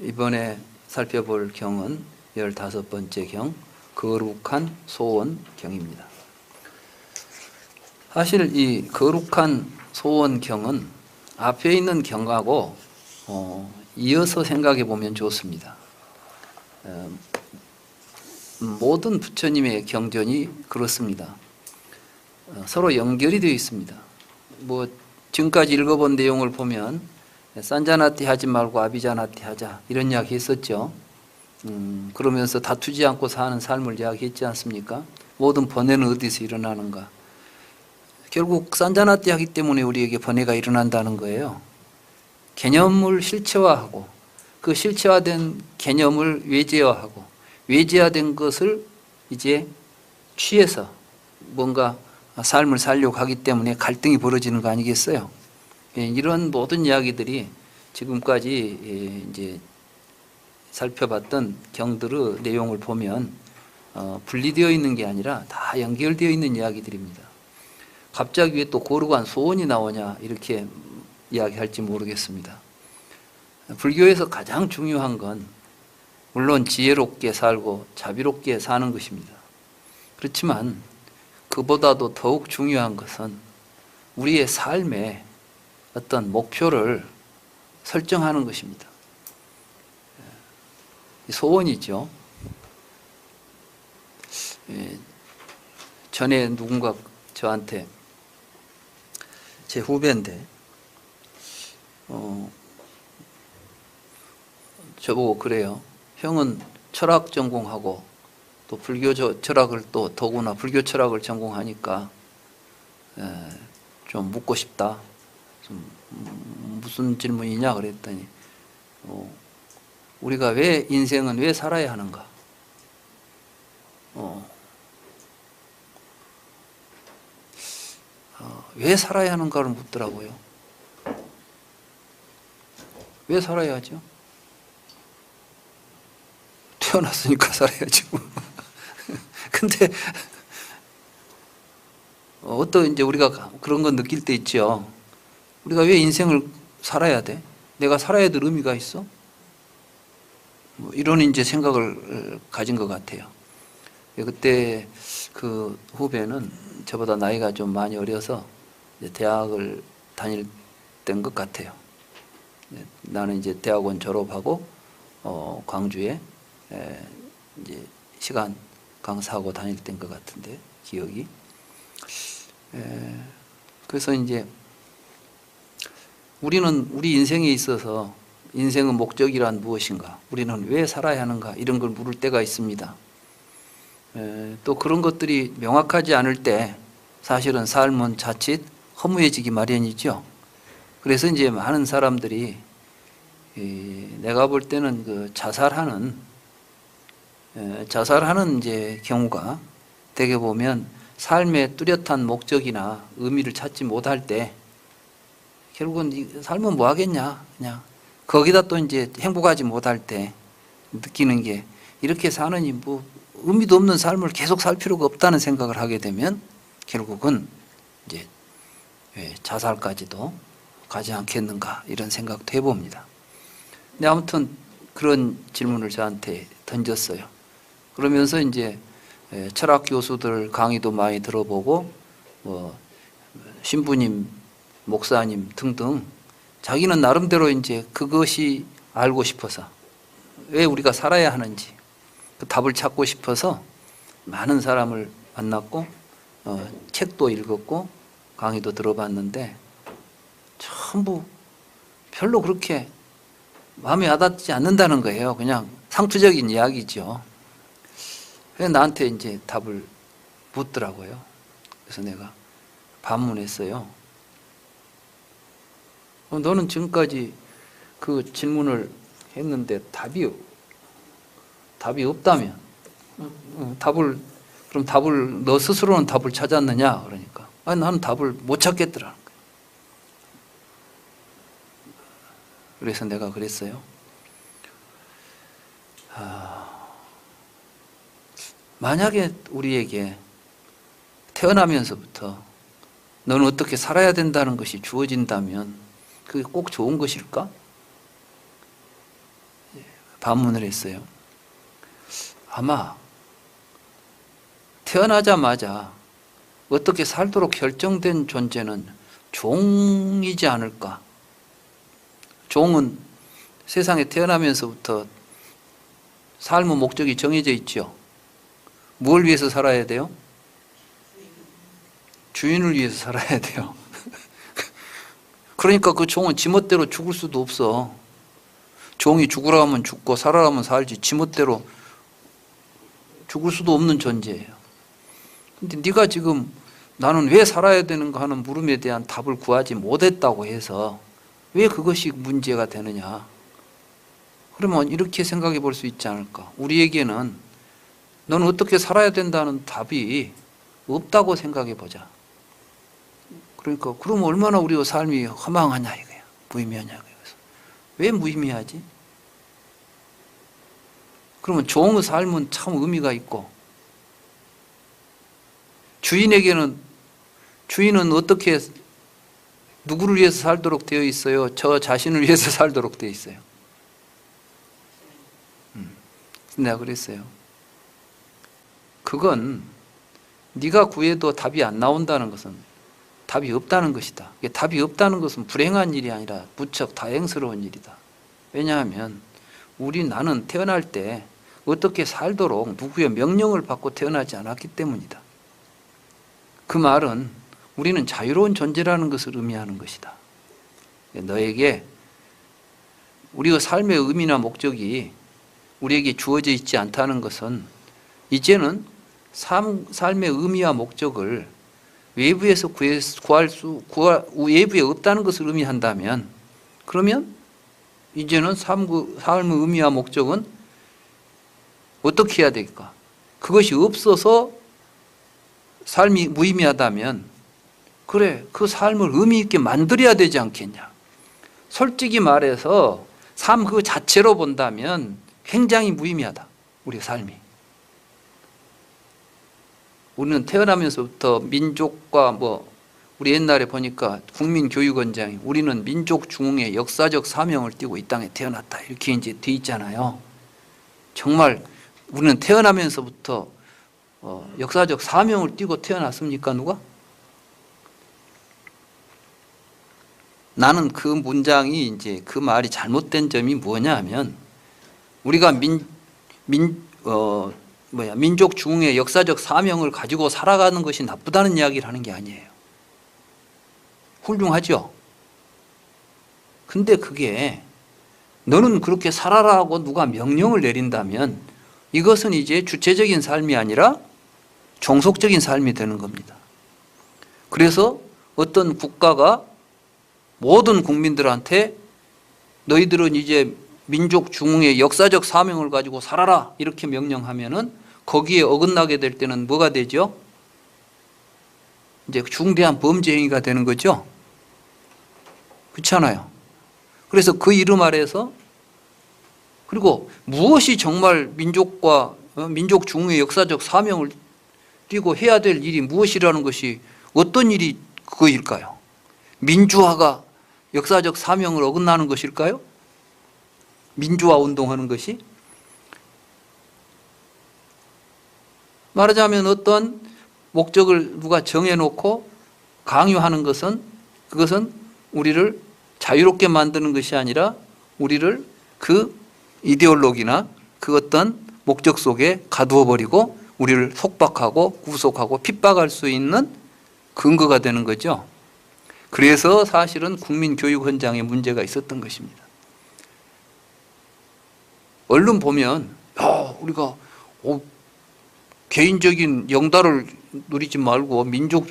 이번에 살펴볼 경은 열다섯 번째 경, 거룩한 소원 경입니다. 사실 이 거룩한 소원 경은 앞에 있는 경하고 어, 이어서 생각해 보면 좋습니다. 어, 모든 부처님의 경전이 그렇습니다. 어, 서로 연결이 되어 있습니다. 뭐 지금까지 읽어본 내용을 보면 산자나티 하지 말고 아비자나티 하자 이런 이야기 했었죠. 음, 그러면서 다투지 않고 사는 삶을 이야기했지 않습니까? 모든 번뇌는 어디서 일어나는가? 결국 산자나티 하기 때문에 우리에게 번뇌가 일어난다는 거예요. 개념을 실체화하고 그 실체화된 개념을 외제화하고 외제화된 것을 이제 취해서 뭔가 삶을 살려고 하기 때문에 갈등이 벌어지는 거 아니겠어요? 예, 이런 모든 이야기들이 지금까지 예, 이제 살펴봤던 경들의 내용을 보면 어, 분리되어 있는 게 아니라 다 연결되어 있는 이야기들입니다. 갑자기 왜 또 고르간 소원이 나오냐 이렇게 이야기할지 모르겠습니다. 불교에서 가장 중요한 건 물론 지혜롭게 살고 자비롭게 사는 것입니다. 그렇지만 그보다도 더욱 중요한 것은 우리의 삶에 어떤 목표를 설정하는 것입니다. 소원이죠. 예, 전에 누군가 저한테 제 후배인데 어, 저보고 그래요. 형은 철학 전공하고 또 불교 저- 철학을 또 더구나 불교 철학을 전공하니까 에, 좀 묻고 싶다. 좀 음, 무슨 질문이냐 그랬더니 어, 우리가 왜 인생은 왜 살아야 하는가? 어, 어, 왜 살아야 하는가를 묻더라고요. 왜 살아야 하죠? 태어났으니까 살아야죠. 근데 어, 어떤 이제 우리가 그런 건 느낄 때 있죠. 우리가 왜 인생을 살아야 돼? 내가 살아야 될 의미가 있어? 뭐 이런 이제 생각을 가진 것 같아요. 예, 그때 그 후배는 저보다 나이가 좀 많이 어려서 대학을 다닐 때인 것 같아요. 예, 나는 이제 대학원 졸업하고 어, 광주에 에, 이제 시간 강사하고 다닐 때인 것 같은데 기억이. 에, 그래서 이제 우리는 우리 인생에 있어서 인생의 목적이란 무엇인가? 우리는 왜 살아야 하는가? 이런 걸 물을 때가 있습니다. 에, 또 그런 것들이 명확하지 않을 때 사실은 삶은 자칫 허무해지기 마련이죠. 그래서 이제 많은 사람들이 이, 내가 볼 때는 그 자살하는 에, 자살하는 이제 경우가 되게 보면 삶의 뚜렷한 목적이나 의미를 찾지 못할 때 결국은 이 삶은 뭐 하겠냐 그냥 거기다 또 이제 행복하지 못할 때 느끼는 게 이렇게 사느니 뭐 의미도 없는 삶을 계속 살 필요가 없다는 생각을 하게 되면 결국은 이제 예, 자살까지도 가지 않겠는가 이런 생각도 해봅니다. 근데 아무튼 그런 질문을 저한테 던졌어요. 그러면서 이제 예, 철학 교수들 강의도 많이 들어보고 뭐 신부님, 목사님 등등 자기는 나름대로 이제 그것이 알고 싶어서 왜 우리가 살아야 하는지 그 답을 찾고 싶어서 많은 사람을 만났고 어, 책도 읽었고 강의도 들어봤는데 전부 별로 그렇게 마음에 와닿지 않는다는 거예요. 그냥 상투적인 이야기죠. 그래서 나한테 이제 답을 묻더라고요. 그래서 내가 반문했어요. 어, 너는 지금까지 그 질문을 했는데 답이 답이 없다면 어, 답을 그럼 답을 너 스스로는 답을 찾았느냐 그러니까 아니 나는 답을 못 찾겠더라는 거예요. 그래서 내가 그랬어요. 아, 만약에 우리에게 태어나면서부터 너는 어떻게 살아야 된다는 것이 주어진다면 그게 꼭 좋은 것일까? 예. 반문을 했어요. 아마 태어나자마자 어떻게 살도록 결정된 존재는 종이지 않을까. 종은 세상에 태어나면서부터 삶의 목적이 정해져 있죠. 뭘 위해서 살아야 돼요? 주인을 위해서 살아야 돼요. 그러니까 그 종은 지멋대로 죽을 수도 없어. 종이 죽으라 하면 죽고 살아라 하면 살지 지멋대로 죽을 수도 없는 존재예요. 근데 네가 지금 나는 왜 살아야 되는가 하는 물음에 대한 답을 구하지 못했다고 해서 왜 그것이 문제가 되느냐? 그러면 이렇게 생각해 볼 수 있지 않을까? 우리에게는 너는 어떻게 살아야 된다는 답이 없다고 생각해 보자. 그러니까 그럼 얼마나 우리의 삶이 허망하냐 이거야. 무의미하냐 이거야. 왜 무의미하지? 그러면 종의 삶은 참 의미가 있고 주인에게는 주인은 어떻게 누구를 위해서 살도록 되어 있어요? 저 자신을 위해서 살도록 되어 있어요. 음, 내가 그랬어요. 그건 네가 구해도 답이 안 나온다는 것은 답이 없다는 것이다. 이게 답이 없다는 것은 불행한 일이 아니라 무척 다행스러운 일이다. 왜냐하면 우리 나는 태어날 때 어떻게 살도록 누구의 명령을 받고 태어나지 않았기 때문이다. 그 말은 우리는 자유로운 존재라는 것을 의미하는 것이다. 너에게 우리의 삶의 의미나 목적이 우리에게 주어져 있지 않다는 것은 이제는 삶, 삶의 의미와 목적을 외부에서 구해, 구할 수, 구할, 외부에 없다는 것을 의미한다면 그러면 이제는 삶, 삶의 의미와 목적은 어떻게 해야 될까? 그것이 없어서 삶이 무의미하다면 그래 그 삶을 의미 있게 만들어야 되지 않겠냐? 솔직히 말해서 삶 그 자체로 본다면 굉장히 무의미하다. 우리 삶이. 우리는 태어나면서부터 민족과 뭐 우리 옛날에 보니까 국민교육원장이 우리는 민족 중흥의 역사적 사명을 띠고 이 땅에 태어났다 이렇게 이제 돼 있잖아요. 정말 우리는 태어나면서부터 어, 역사적 사명을 띠고 태어났습니까 누가? 나는 그 문장이 이제 그 말이 잘못된 점이 뭐냐면 우리가 민, 민, 어, 뭐야, 민족 중흥의 역사적 사명을 가지고 살아가는 것이 나쁘다는 이야기를 하는 게 아니에요. 훌륭하죠? 근데 그게 너는 그렇게 살아라고 누가 명령을 내린다면 이것은 이제 주체적인 삶이 아니라 종속적인 삶이 되는 겁니다. 그래서 어떤 국가가 모든 국민들한테 너희들은 이제 민족 중흥의 역사적 사명을 가지고 살아라 이렇게 명령하면은 거기에 어긋나게 될 때는 뭐가 되죠? 이제 중대한 범죄 행위가 되는 거죠. 그렇잖아요. 그래서 그 이름 아래서 그리고 무엇이 정말 민족과 어, 민족 중흥의 역사적 사명을 띠고 해야 될 일이 무엇이라는 것이 어떤 일이 그거일까요? 민주화가 역사적 사명을 어긋나는 것일까요? 민주화 운동하는 것이 말하자면 어떤 목적을 누가 정해놓고 강요하는 것은 그것은 우리를 자유롭게 만드는 것이 아니라 우리를 그 이데올로기나 그 어떤 목적 속에 가두어 버리고 우리를 속박하고 구속하고 핍박할 수 있는 근거가 되는 거죠. 그래서 사실은 국민 교육 현장에 문제가 있었던 것입니다. 얼른 보면 야, 우리가 어, 개인적인 영달을 누리지 말고 민족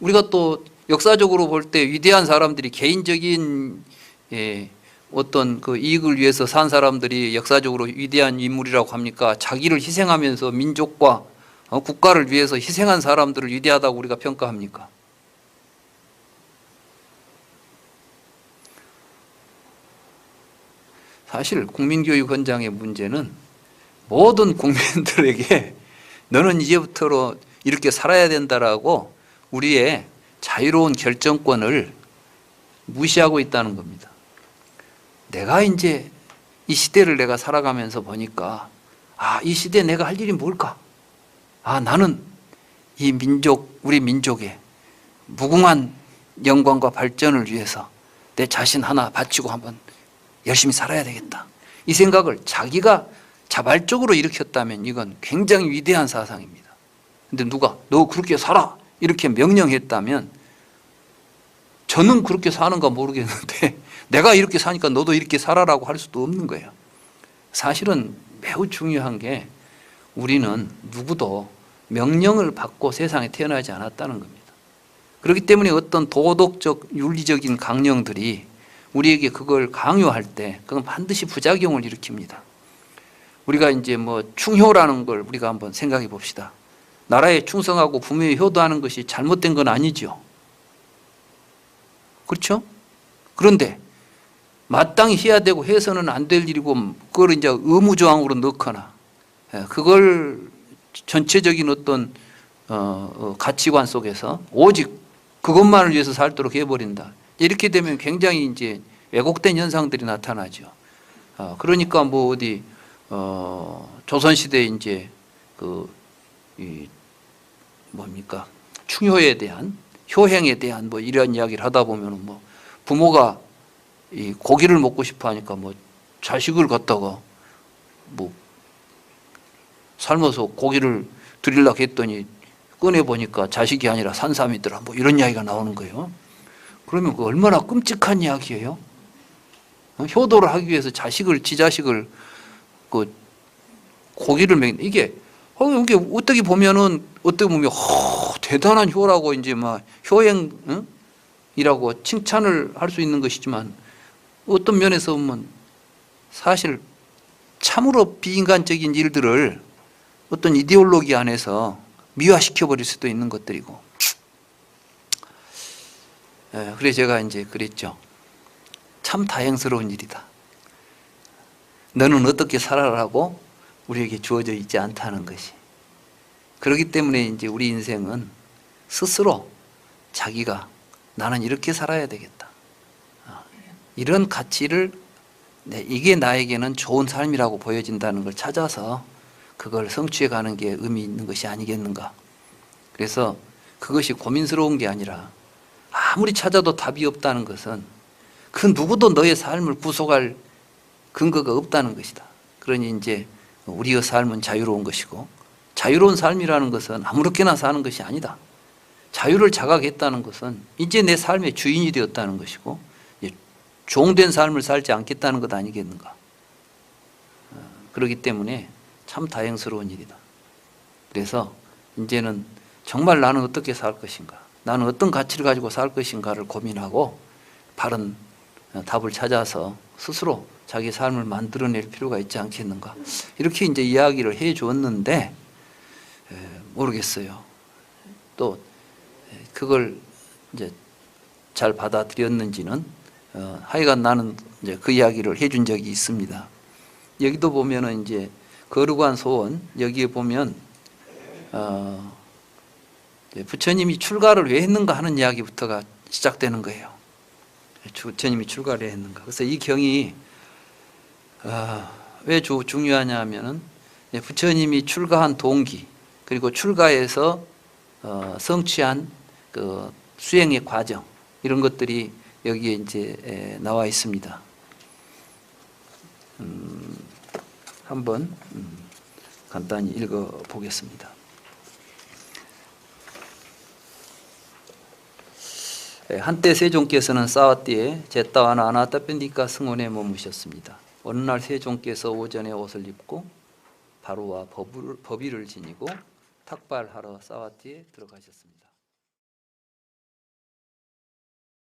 우리가 또 역사적으로 볼 때 위대한 사람들이 개인적인 예, 어떤 그 이익을 위해서 산 사람들이 역사적으로 위대한 인물이라고 합니까? 자기를 희생하면서 민족과 어, 국가를 위해서 희생한 사람들을 위대하다고 우리가 평가합니까? 사실 국민교육 현장의 문제는 모든 국민들에게 너는 이제부터로 이렇게 살아야 된다라고 우리의 자유로운 결정권을 무시하고 있다는 겁니다. 내가 이제 이 시대를 내가 살아가면서 보니까 아, 이 시대에 내가 할 일이 뭘까? 아, 나는 이 민족, 우리 민족의 무궁한 영광과 발전을 위해서 내 자신 하나 바치고 한번 열심히 살아야 되겠다. 이 생각을 자기가 자발적으로 일으켰다면 이건 굉장히 위대한 사상입니다. 근데 누가 너 그렇게 살아 이렇게 명령했다면 저는 그렇게 사는가 모르겠는데 내가 이렇게 사니까 너도 이렇게 살아라고 할 수도 없는 거예요. 사실은 매우 중요한 게 우리는 누구도 명령을 받고 세상에 태어나지 않았다는 겁니다. 그렇기 때문에 어떤 도덕적 윤리적인 강령들이 우리에게 그걸 강요할 때 그건 반드시 부작용을 일으킵니다. 우리가 이제 뭐 충효라는 걸 우리가 한번 생각해 봅시다. 나라에 충성하고 부모에 효도하는 것이 잘못된 건 아니죠. 그렇죠? 그런데 마땅히 해야 되고 해서는 안 될 일이고 그걸 이제 의무 조항으로 넣거나 예, 그걸 전체적인 어떤 어, 어, 가치관 속에서 오직 그것만을 위해서 살도록 해버린다. 이렇게 되면 굉장히 이제 왜곡된 현상들이 나타나죠. 어, 그러니까 뭐 어디 어, 조선 시대 이제 그 이 뭡니까 충효에 대한 효행에 대한 뭐 이런 이야기를 하다 보면은 뭐 부모가 이 고기를 먹고 싶어 하니까 뭐 자식을 갖다가 뭐 삶아서 고기를 드리려고 했더니 꺼내 보니까 자식이 아니라 산삼이더라 뭐 이런 이야기가 나오는 거예요. 그러면 그 얼마나 끔찍한 이야기예요. 어? 효도를 하기 위해서 자식을 지 자식을 그 고기를 먹는 이게 어, 이게 어떻게 보면은 어떻게 보면 허, 대단한 효라고 이제 막 효행 응? 이라고 칭찬을 할 수 있는 것이지만 어떤 면에서 보면 사실 참으로 비인간적인 일들을 어떤 이데올로기 안에서 미화시켜 버릴 수도 있는 것들이고. 예, 그래서 제가 이제 그랬죠. 참 다행스러운 일이다. 너는 어떻게 살아라고 우리에게 주어져 있지 않다는 것이. 그렇기 때문에 이제 우리 인생은 스스로 자기가 나는 이렇게 살아야 되겠다. 아, 이런 가치를 네, 이게 나에게는 좋은 삶이라고 보여진다는 걸 찾아서 그걸 성취해 가는 게 의미 있는 것이 아니겠는가. 그래서 그것이 고민스러운 게 아니라 아무리 찾아도 답이 없다는 것은 그 누구도 너의 삶을 구속할 근거가 없다는 것이다. 그러니 이제 우리의 삶은 자유로운 것이고 자유로운 삶이라는 것은 아무렇게나 사는 것이 아니다. 자유를 자각했다는 것은 이제 내 삶의 주인이 되었다는 것이고 종된 삶을 살지 않겠다는 것 아니겠는가. 어, 그렇기 때문에 참 다행스러운 일이다. 그래서 이제는 정말 나는 어떻게 살 것인가, 나는 어떤 가치를 가지고 살 것인가를 고민하고 바른 어, 답을 찾아서 스스로 자기 삶을 만들어낼 필요가 있지 않겠는가. 이렇게 이제 이야기를 해 주었는데 모르겠어요. 또 그걸 이제 잘 받아들였는지는 어, 하여간 나는 이제 그 이야기를 해준 적이 있습니다. 여기도 보면은 이제 거룩한 소원 여기에 보면 어, 부처님이 출가를 왜 했는가 하는 이야기부터가 시작되는 거예요. 부처님이 출가를 왜 했는가. 그래서 이 경이 어, 왜 주, 중요하냐면은 부처님이 출가한 동기 그리고 출가해서 어, 성취한 그 수행의 과정 이런 것들이 여기에 이제 에, 나와 있습니다. 음, 한번 음, 간단히 읽어 보겠습니다. 에, 한때 세종께서는 싸왔디에 제따와나 아나타pen디까 승원에 머무셨습니다. 어느 날 세종께서 오전에 옷을 입고 바로와 법을, 법의를 지니고 탁발하러 싸와티에 들어가셨습니다.